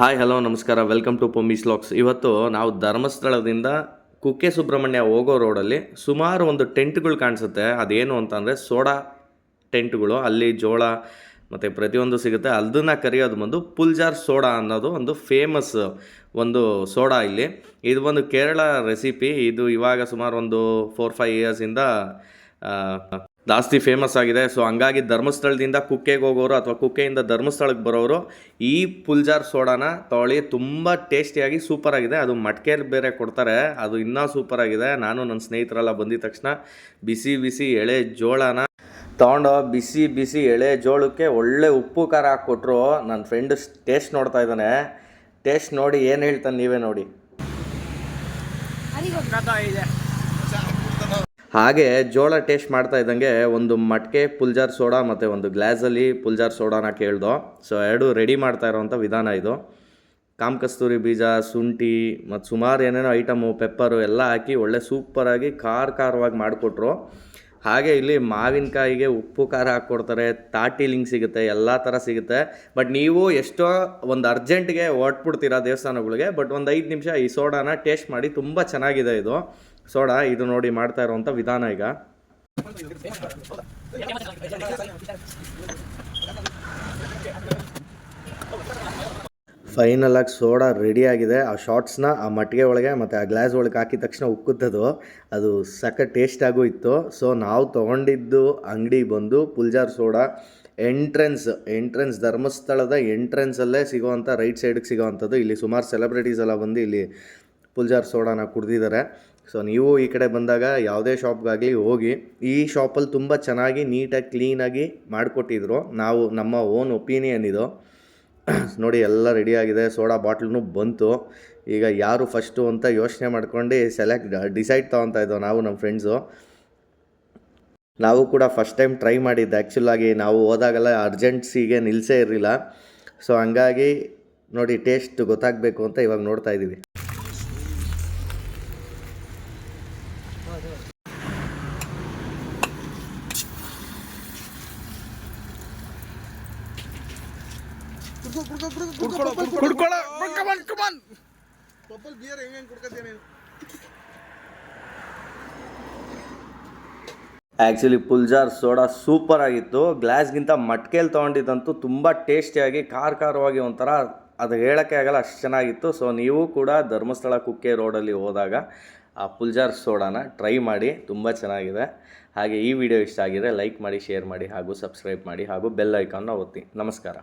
Hi hello ನಮಸ್ಕಾರ. Welcome to Pommis locks ಇವತ್ತು ನಾವು ಧರ್ಮಸ್ಥಳದಿಂದ ಕುಕ್ಕೆ ಸುಬ್ರಹ್ಮಣ್ಯ ಹೋಗೋ ರೋಡಲ್ಲಿ ಸುಮಾರು ಒಂದು ಟೆಂಟ್ಗಳು ಕಾಣಿಸುತ್ತೆ. ಅದೇನು ಅಂತಂದರೆ ಸೋಡಾ ಟೆಂಟ್ಗಳು. ಅಲ್ಲಿ ಜೋಳ ಮತ್ತು ಪ್ರತಿಯೊಂದು ಸಿಗುತ್ತೆ. ಅದನ್ನು ಕರೆಯೋದು ಬಂದು ಪುಲ್ಜಾರ್ ಸೋಡಾ ಅನ್ನೋದು ಒಂದು ಫೇಮಸ್ ಒಂದು ಸೋಡಾ ಇಲ್ಲಿ. ಇದು ಒಂದು ಕೇರಳ ರೆಸಿಪಿ ಇದು ಇವಾಗ ಸುಮಾರು ಒಂದು ಫೋರ್ ಫೈವ್ ಇಯರ್ಸಿಂದ ಜಾಸ್ತಿ ಫೇಮಸ್ ಆಗಿದೆ. ಸೊ ಹಂಗಾಗಿ ಧರ್ಮಸ್ಥಳದಿಂದ ಕುಕ್ಕೆಗೆ ಹೋಗೋರು ಅಥವಾ ಕುಕ್ಕೆಯಿಂದ ಧರ್ಮಸ್ಥಳಕ್ಕೆ ಬರೋರು ಈ ಪುಲ್ಜಾರ್ ಸೋಡಾನ ತೊಳಿ ತುಂಬ ಟೇಸ್ಟಿಯಾಗಿ ಸೂಪರ್ ಆಗಿದೆ. ಅದು ಮಟ್ಕೇಲಿ ಬೇರೆ ಕೊಡ್ತಾರೆ. ಅದು ಇನ್ನೂ ಸೂಪರ್ ಆಗಿದೆ. ನಾನು ನನ್ನ ಸ್ನೇಹಿತರೆಲ್ಲ ಬಂದಿದ ತಕ್ಷಣ ಬಿಸಿ ಬಿಸಿ ಎಳೆ ಜೋಳನ ತೊಗೊಂಡು ಬಿಸಿ ಬಿಸಿ ಎಳೆ ಜೋಳಕ್ಕೆ ಒಳ್ಳೆ ಉಪ್ಪು, ಖಾರ ಹಾಕ್ಕೊಟ್ರು. ನನ್ನ ಫ್ರೆಂಡ್ ಟೇಸ್ಟ್ ನೋಡ್ತಾ ಇದ್ದಾನೆ. ಟೇಸ್ಟ್ ನೋಡಿ ಏನು ಹೇಳ್ತಾನೆ ನೀವೇ ನೋಡಿ. ಹಾಗೆ ಜೋಳ ಟೇಸ್ಟ್ ಮಾಡ್ತಾ ಇದ್ದಂಗೆ ಒಂದು ಮಟ್ಕೆ ಪುಲ್ಜಾರ್ ಸೋಡಾ ಮತ್ತು ಒಂದು ಗ್ಲಾಸಲ್ಲಿ ಪುಲ್ಜಾರ್ ಸೋಡಾನ ಕೇಳ್ದೋ. ಸೊ ಎರಡು ರೆಡಿ ಮಾಡ್ತಾ ಇರೋವಂಥ ವಿಧಾನ ಇದು. ಕಾಮ್ ಕಸ್ತೂರಿ ಬೀಜ, ಶುಂಠಿ, ಮತ್ತು ಸುಮಾರು ಏನೇನೋ ಐಟಮು ಪೆಪ್ಪರು ಎಲ್ಲ ಹಾಕಿ ಒಳ್ಳೆ ಸೂಪರಾಗಿ ಖಾರ ಖಾರವಾಗಿ ಮಾಡಿಕೊಟ್ರು. ಹಾಗೆ ಇಲ್ಲಿ ಮಾವಿನಕಾಯಿಗೆ ಉಪ್ಪು, ಖಾರ ಹಾಕ್ಕೊಡ್ತಾರೆ ತಾಟಿಲಿಂಗ್ ಸಿಗುತ್ತೆ, ಎಲ್ಲ ಥರ ಸಿಗುತ್ತೆ. ಬಟ್ ನೀವು ಎಷ್ಟೋ ಒಂದು ಅರ್ಜೆಂಟ್ಗೆ ಹೊಟ್ಬಿಡ್ತೀರಾ ದೇವಸ್ಥಾನಗಳಿಗೆ ಬಟ್ ಒಂದು ಐದು ನಿಮಿಷ ಈ ಸೋಡಾನ ಟೇಸ್ಟ್ ಮಾಡಿ ತುಂಬ ಚೆನ್ನಾಗಿದೆ ಇದು. ಸೋಡಾ ಇದು ನೋಡಿ ಮಾಡ್ತಾ ಇರುವಂಥ ವಿಧಾನ ಈಗ. ಫೈನಲ್ ಆಗಿ ಸೋಡಾ ರೆಡಿ ಆಗಿದೆ. ಆ ಶಾರ್ಟ್ಸ್ನ ಆ ಮಟ್ಟಿಗೆ ಒಳಗೆ ಮತ್ತು ಆ ಗ್ಲಾಸ್ ಒಳಗೆ ಹಾಕಿದ ತಕ್ಷಣ ಉಕ್ಕುತ್ತದು, ಅದು ಸಕ್ಕ ಟೇಸ್ಟಾಗೂ ಇತ್ತು. ಸೊ ನಾವು ತೊಗೊಂಡಿದ್ದು ಅಂಗಡಿ ಬಂದು ಪುಲ್ಜಾರ್ ಸೋಡಾ ಎಂಟ್ರೆನ್ಸ್ ಎಂಟ್ರೆನ್ಸ್ ಧರ್ಮಸ್ಥಳದ ಎಂಟ್ರೆನ್ಸಲ್ಲೇ ಸಿಗೋವಂಥ ರೈಟ್ ಸೈಡಿಗೆ ಸಿಗೋವಂಥದ್ದು. ಇಲ್ಲಿ ಸುಮಾರು ಸೆಲೆಬ್ರಿಟೀಸ್ ಎಲ್ಲ ಬಂದು ಇಲ್ಲಿ ಪುಲ್ಜಾರ್ ಸೋಡಾನ ಕುಡ್ದಿದ್ದಾರೆ. ಸೊ ನೀವು ಈ ಕಡೆ ಬಂದಾಗ ಯಾವುದೇ ಶಾಪ್ಗಾಗಲಿ ಹೋಗಿ, ಈ ಶಾಪಲ್ಲಿ ತುಂಬ ಚೆನ್ನಾಗಿ ನೀಟಾಗಿ ಕ್ಲೀನಾಗಿ ಮಾಡಿಕೊಟ್ಟಿದ್ರು. ನಾವು ನಮ್ಮ ಓನ್ ಒಪಿನಿಯನ್ ಇದು. ನೋಡಿ, ಎಲ್ಲ ರೆಡಿಯಾಗಿದೆ ಸೋಡಾ ಬಾಟ್ಲೂ ಬಂತು. ಈಗ ಯಾರು ಫಸ್ಟು ಅಂತ ಯೋಚನೆ ಮಾಡ್ಕೊಂಡು ಸೆಲೆಕ್ಟ್ ಡಿಸೈಡ್ ತೊಗೊತಾ ಇದ್ದೋ ನಾವು ನಮ್ಮ ಫ್ರೆಂಡ್ಸು ನಾವು ಕೂಡ ಫಸ್ಟ್ ಟೈಮ್ ಟ್ರೈ ಮಾಡಿದ್ದೆ. ಆ್ಯಕ್ಚುಲಾಗಿ ನಾವು ಹೋದಾಗೆಲ್ಲ ಅರ್ಜೆಂಟ್ಸಿಗೆ ನಿಲ್ಲಿಸೇ ಇರಲಿಲ್ಲ. ಸೊ ಹಂಗಾಗಿ ನೋಡಿ ಟೇಸ್ಟ್ ಗೊತ್ತಾಗಬೇಕು ಅಂತ ಇವಾಗ ನೋಡ್ತಾ ಇದ್ದೀವಿ ಕುಡ್ಕೊಳ್ಳೋ ಕಮಾನ್ ಕಮಾನ್ ಪಪ್ಪಲ್ ಬಿಯರ್ ಹೆಂಗೆ ಹೆಂಗೆ ಕುಡ್ಕತ್ತೀಯ ನೀನು? ಆ್ಯಕ್ಚುಲಿ ಪುಲ್ಜಾರ್ ಸೋಡಾ ಸೂಪರ್ ಆಗಿತ್ತು. ಗ್ಲಾಸ್ಗಿಂತ ಮಟ್ಕೇಲಿ ತೊಗೊಂಡಿದ್ದಂತೂ ತುಂಬ ಟೇಸ್ಟಿಯಾಗಿ ಖಾರ ಖಾರವಾಗಿ ಒಂಥರ ಅದು ಹೇಳೋಕ್ಕೆ ಆಗಲ್ಲ ಅಷ್ಟು ಚೆನ್ನಾಗಿತ್ತು. ಸೊ ನೀವು ಕೂಡ ಧರ್ಮಸ್ಥಳ ಕುಕ್ಕೆ ರೋಡಲ್ಲಿ ಹೋದಾಗ ಆ ಪುಲ್ಜಾರ್ ಸೋಡಾನ ಟ್ರೈ ಮಾಡಿ ತುಂಬ ಚೆನ್ನಾಗಿದೆ. ಹಾಗೆ ಈ ವಿಡಿಯೋ ಇಷ್ಟ ಆಗಿದೆ ಲೈಕ್ ಮಾಡಿ ಶೇರ್ ಮಾಡಿ ಹಾಗೂ ಸಬ್ಸ್ಕ್ರೈಬ್ ಮಾಡಿ ಹಾಗೂ ಬೆಲ್ ಐಕಾನ್ನ ಒತ್ತಿ. ನಮಸ್ಕಾರ.